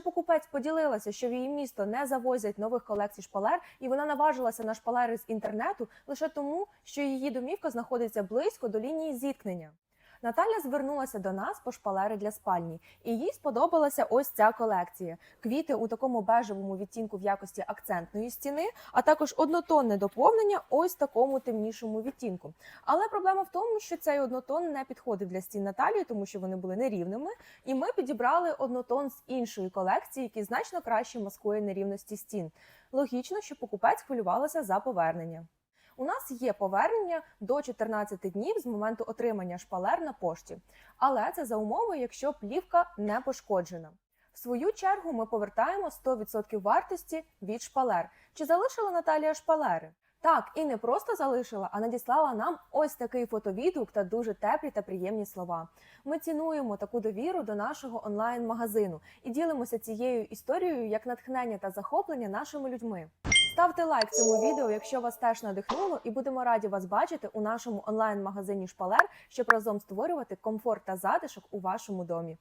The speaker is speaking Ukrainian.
Покупець поділилася, що в її місто не завозять нових колекцій шпалер, і вона наважилася на шпалери з інтернету лише тому, що її домівка знаходиться близько до лінії зіткнення. Наталя звернулася до нас по шпалери для спальні, і їй сподобалася ось ця колекція: квіти у такому бежевому відтінку в якості акцентної стіни, а також однотонне доповнення ось такому темнішому відтінку. Але проблема в тому, що цей однотон не підходив для стін Наталії, тому що вони були нерівними. І ми підібрали однотон з іншої колекції, який значно краще маскує нерівності стін. Логічно, що покупець хвилювалася за повернення. У нас є повернення до 14 днів з моменту отримання шпалер на пошті, але це за умови, якщо плівка не пошкоджена. В свою чергу ми повертаємо 100% вартості від шпалер. Чи залишила Наталія шпалери? Так, і не просто залишила, а надіслала нам ось такий фотовідгук та дуже теплі та приємні слова. Ми цінуємо таку довіру до нашого онлайн-магазину і ділимося цією історією як натхнення та захоплення нашими людьми. Ставте лайк цьому відео, якщо вас теж надихнуло, і будемо раді вас бачити у нашому онлайн-магазині Шпалер, щоб разом створювати комфорт та затишок у вашому домі.